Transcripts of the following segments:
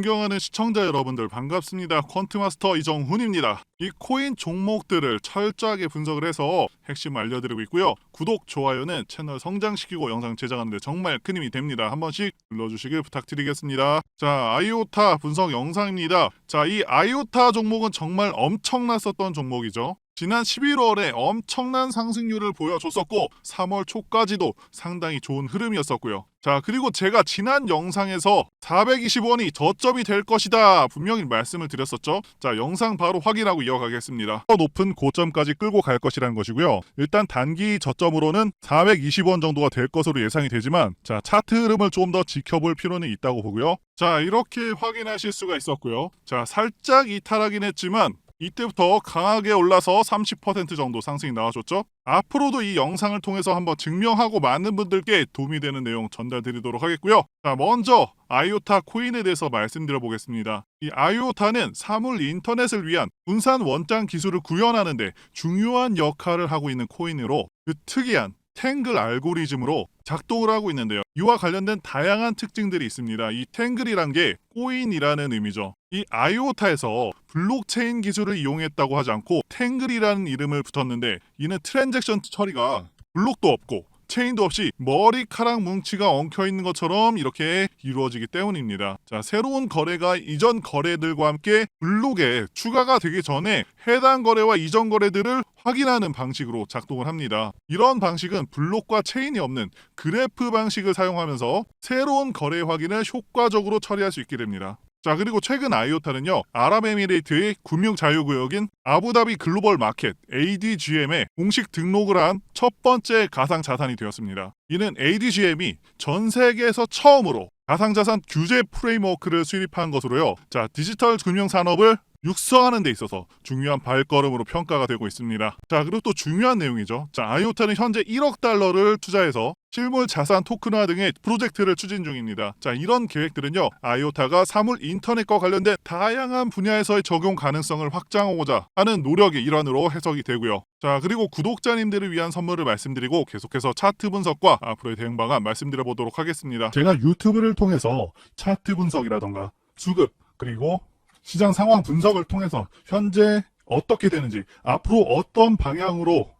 존경하는 시청자 여러분들 반갑습니다. 퀀트마스터 이정훈입니다. 이 코인 종목들을 철저하게 분석을 해서 핵심 알려드리고 있고요. 구독, 좋아요는 채널 성장시키고 영상 제작하는데 정말 큰 힘이 됩니다. 한 번씩 눌러주시길 부탁드리겠습니다. 자, 아이오타 분석 영상입니다. 자, 이 아이오타 종목은 정말 엄청났었던 종목이죠. 지난 11월에 엄청난 상승률을 보여줬었고 3월 초까지도 상당히 좋은 흐름이었었고요. 자 그리고 제가 지난 영상에서 420원이 저점이 될 것이다 분명히 말씀을 드렸었죠. 자 영상 바로 확인하고 이어가겠습니다. 더 높은 고점까지 끌고 갈 것이라는 것이고요. 일단 단기 저점으로는 420원 정도가 될 것으로 예상이 되지만 자 차트 흐름을 좀 더 지켜볼 필요는 있다고 보고요. 자 이렇게 확인하실 수가 있었고요. 자 살짝 이탈하긴 했지만 이때부터 강하게 올라서 30% 정도 상승이 나와줬죠. 앞으로도 이 영상을 통해서 한번 증명하고 많은 분들께 도움이 되는 내용 전달드리도록 하겠고요. 자, 먼저 아이오타 코인에 대해서 말씀드려 보겠습니다. 이 아이오타는 사물 인터넷을 위한 분산 원장 기술을 구현하는데 중요한 역할을 하고 있는 코인으로 그 특이한 탱글 알고리즘으로 작동을 하고 있는데요. 이와 관련된 다양한 특징들이 있습니다. 이 탱글이란 게 코인이라는 의미죠. 이 아이오타에서 블록체인 기술을 이용했다고 하지 않고 탱글이라는 이름을 붙었는데 이는 트랜잭션 처리가 블록도 없고 체인도 없이 머리카락 뭉치가 엉켜 있는 것처럼 이렇게 이루어지기 때문입니다. 자, 새로운 거래가 이전 거래들과 함께 블록에 추가가 되기 전에 해당 거래와 이전 거래들을 확인하는 방식으로 작동을 합니다. 이런 방식은 블록과 체인이 없는 그래프 방식을 사용하면서 새로운 거래 확인을 효과적으로 처리할 수 있게 됩니다. 자 그리고 최근 아이오타는요 아랍에미레이트의 금융 자유구역인 아부다비 글로벌 마켓 ADGM에 공식 등록을 한 첫 번째 가상 자산이 되었습니다. 이는 ADGM이 전 세계에서 처음으로 가상자산 규제 프레임워크를 수립한 것으로요. 자 디지털 금융 산업을 육성하는 데 있어서 중요한 발걸음으로 평가가 되고 있습니다. 자, 그리고 또 중요한 내용이죠. 자, 아이오타는 현재 1억 달러를 투자해서 실물 자산 토큰화 등의 프로젝트를 추진 중입니다. 자, 이런 계획들은요. 아이오타가 사물 인터넷과 관련된 다양한 분야에서의 적용 가능성을 확장하고자 하는 노력의 일환으로 해석이 되고요. 자, 그리고 구독자님들을 위한 선물을 말씀드리고 계속해서 차트 분석과 앞으로의 대응 방안 말씀드려 보도록 하겠습니다. 제가 유튜브를 통해서 차트 분석이라던가 수급 그리고 시장 상황 분석을 통해서 현재 어떻게 되는지 앞으로 어떤 방향으로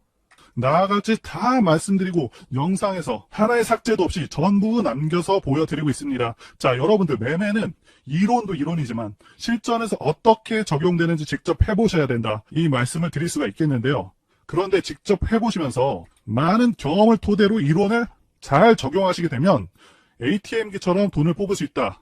나아갈지 다 말씀드리고 영상에서 하나의 삭제도 없이 전부 남겨서 보여드리고 있습니다. 자, 여러분들 매매는 이론도 이론이지만 실전에서 어떻게 적용되는지 직접 해보셔야 된다. 이 말씀을 드릴 수가 있겠는데요. 그런데 직접 해보시면서 많은 경험을 토대로 이론을 잘 적용하시게 되면 ATM기처럼 돈을 뽑을 수 있다.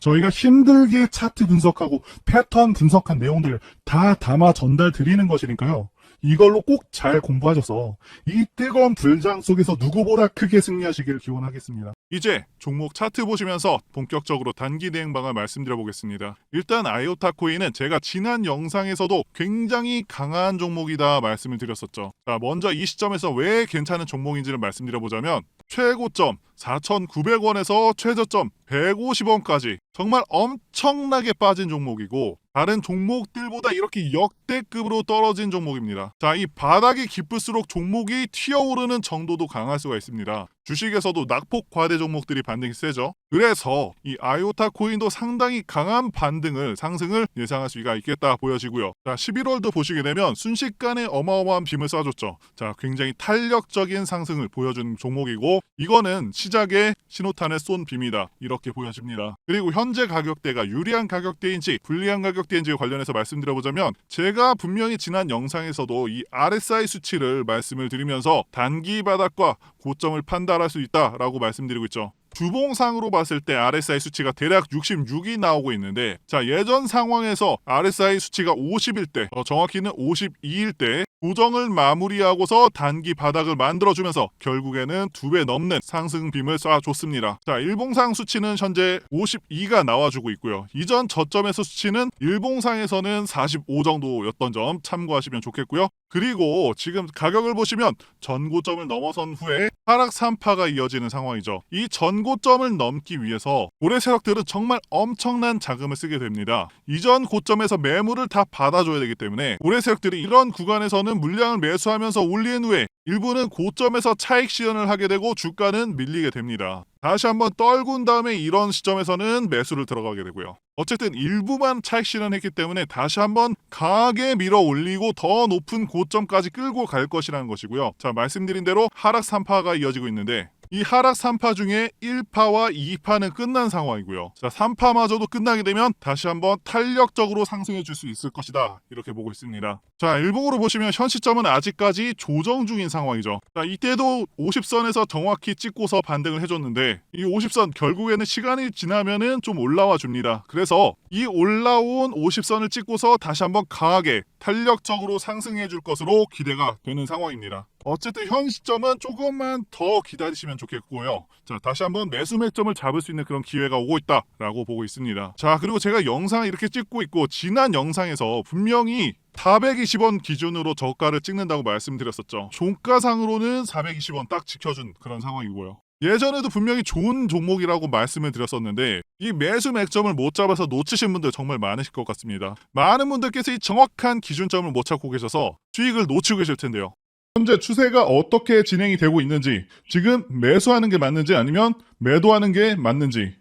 저희가 힘들게 차트 분석하고 패턴 분석한 내용들 다 담아 전달 드리는 것이니까요. 이걸로 꼭 잘 공부하셔서 이 뜨거운 불장 속에서 누구보다 크게 승리하시길 기원하겠습니다. 이제 종목 차트 보시면서 본격적으로 단기 대응 방을 말씀드려 보겠습니다. 일단 아이오타 코인은 제가 지난 영상에서도 굉장히 강한 종목이다 말씀을 드렸었죠. 자, 먼저 이 시점에서 왜 괜찮은 종목인지를 말씀드려 보자면 최고점 4,900원에서 최저점 150원까지 정말 엄청나게 빠진 종목이고 다른 종목들보다 이렇게 역대급으로 떨어진 종목입니다. 자, 이 바닥이 깊을수록 종목이 튀어오르는 정도도 강할 수가 있습니다. 주식에서도 낙폭 과대 종목들이 반등이 세죠. 그래서 이 아이오타 코인도 상당히 강한 반등을 상승을 예상할 수가 있겠다 보여지고요. 자, 11월도 보시게 되면 순식간에 어마어마한 빔을 쏴줬죠. 자, 굉장히 탄력적인 상승을 보여주는 종목이고 이거는 시작에 신호탄을 쏜 빔이다. 이렇게 보여집니다. 그리고 현재 가격대가 유리한 가격대인지 불리한 가격대인지 관련해서 말씀드려보자면 제가 분명히 지난 영상에서도 이 RSI 수치를 말씀을 드리면서 단기 바닥과 고점을 판단할 수 있다라고 말씀드리고 있죠. 주봉상으로 봤을 때 RSI 수치가 대략 66이 나오고 있는데 자 예전 상황에서 RSI 수치가 50일 때 어, 정확히는 52일 때 고정을 마무리하고서 단기 바닥을 만들어주면서 결국에는 두 배 넘는 상승 빔을 쏴줬습니다. 자 일봉상 수치는 현재 52가 나와주고 있고요. 이전 저점에서 수치는 일봉상에서는 45 정도였던 점 참고하시면 좋겠고요. 그리고 지금 가격을 보시면 전고점을 넘어선 후에 하락 3파가 이어지는 상황이죠. 이 전고점을 넘기 위해서 고래 세력들은 정말 엄청난 자금을 쓰게 됩니다. 이전 고점에서 매물을 다 받아줘야 되기 때문에 고래 세력들이 이런 구간에서는 물량을 매수하면서 올린 후에 일부는 고점에서 차익 실현을 하게 되고 주가는 밀리게 됩니다. 다시 한번 떨군 다음에 이런 시점에서는 매수를 들어가게 되고요. 어쨌든 일부만 차익 실현했기 때문에 다시 한번 강하게 밀어 올리고 더 높은 고점까지 끌고 갈 것이라는 것이고요. 자, 말씀드린 대로 하락 3파가 이어지고 있는데 이 하락 3파 중에 1파와 2파는 끝난 상황이고요. 자, 3파마저도 끝나게 되면 다시 한번 탄력적으로 상승해 줄 수 있을 것이다. 이렇게 보고 있습니다. 자, 일봉으로 보시면 현 시점은 아직까지 조정 중인 상황이죠. 자, 이때도 50선에서 정확히 찍고서 반등을 해줬는데 이 50선 결국에는 시간이 지나면은 좀 올라와 줍니다. 그래서 이 올라온 50선을 찍고서 다시 한번 강하게 탄력적으로 상승해 줄 것으로 기대가 되는 상황입니다. 어쨌든 현 시점은 조금만 더 기다리시면 좋겠고요. 자, 다시 한번 매수 맥점을 잡을 수 있는 그런 기회가 오고 있다라고 보고 있습니다. 자, 그리고 제가 영상을 이렇게 찍고 있고 지난 영상에서 분명히 420원 기준으로 저가를 찍는다고 말씀드렸었죠. 종가상으로는 420원 딱 지켜준 그런 상황이고요. 예전에도 분명히 좋은 종목이라고 말씀을 드렸었는데 이 매수 맥점을 못 잡아서 놓치신 분들 정말 많으실 것 같습니다. 많은 분들께서 이 정확한 기준점을 못 찾고 계셔서 수익을 놓치고 계실 텐데요. 현재 추세가 어떻게 진행이 되고 있는지, 지금 매수하는 게 맞는지 아니면 매도하는 게 맞는지,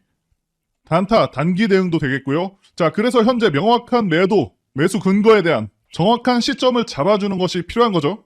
단타, 단기 대응도 되겠고요. 자, 그래서 현재 명확한 매도, 매수 근거에 대한 정확한 시점을 잡아주는 것이 필요한 거죠.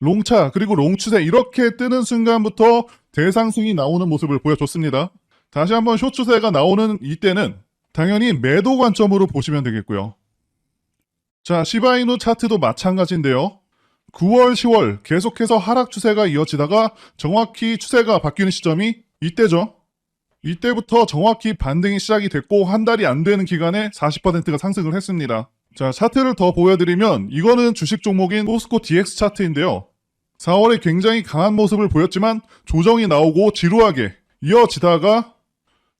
롱차 그리고 롱추세 이렇게 뜨는 순간부터 대상승이 나오는 모습을 보여줬습니다. 다시 한번 쇼추세가 나오는 이때는 당연히 매도 관점으로 보시면 되겠고요. 자, 시바이누 차트도 마찬가지인데요. 9월, 10월 계속해서 하락 추세가 이어지다가 정확히 추세가 바뀌는 시점이 이때죠. 이때부터 정확히 반등이 시작이 됐고 한 달이 안 되는 기간에 40%가 상승을 했습니다. 자, 차트를 더 보여드리면 이거는 주식 종목인 포스코 DX 차트인데요. 4월에 굉장히 강한 모습을 보였지만 조정이 나오고 지루하게 이어지다가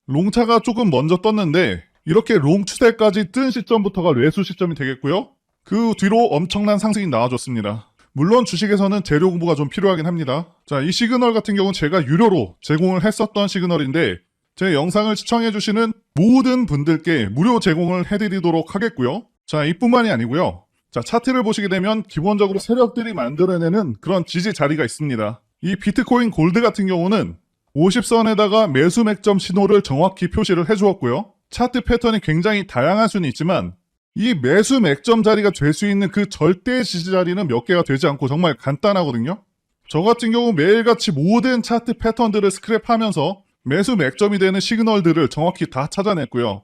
롱차가 조금 먼저 떴는데 이렇게 롱 추세까지 뜬 시점부터가 매수 시점이 되겠고요. 그 뒤로 엄청난 상승이 나와줬습니다. 물론 주식에서는 재료 공부가 좀 필요하긴 합니다. 자, 이 시그널 같은 경우는 제가 유료로 제공을 했었던 시그널인데 제 영상을 시청해주시는 모든 분들께 무료 제공을 해드리도록 하겠고요. 자, 이뿐만이 아니고요. 자, 차트를 보시게 되면 기본적으로 세력들이 만들어내는 그런 지지 자리가 있습니다. 이 비트코인 골드 같은 경우는 50선에다가 매수 맥점 신호를 정확히 표시를 해주었고요. 차트 패턴이 굉장히 다양할 수는 있지만 이 매수 맥점 자리가 될 수 있는 그 절대 지지 자리는 몇 개가 되지 않고 정말 간단하거든요. 저 같은 경우 매일같이 모든 차트 패턴들을 스크랩하면서 매수 맥점이 되는 시그널들을 정확히 다 찾아냈고요.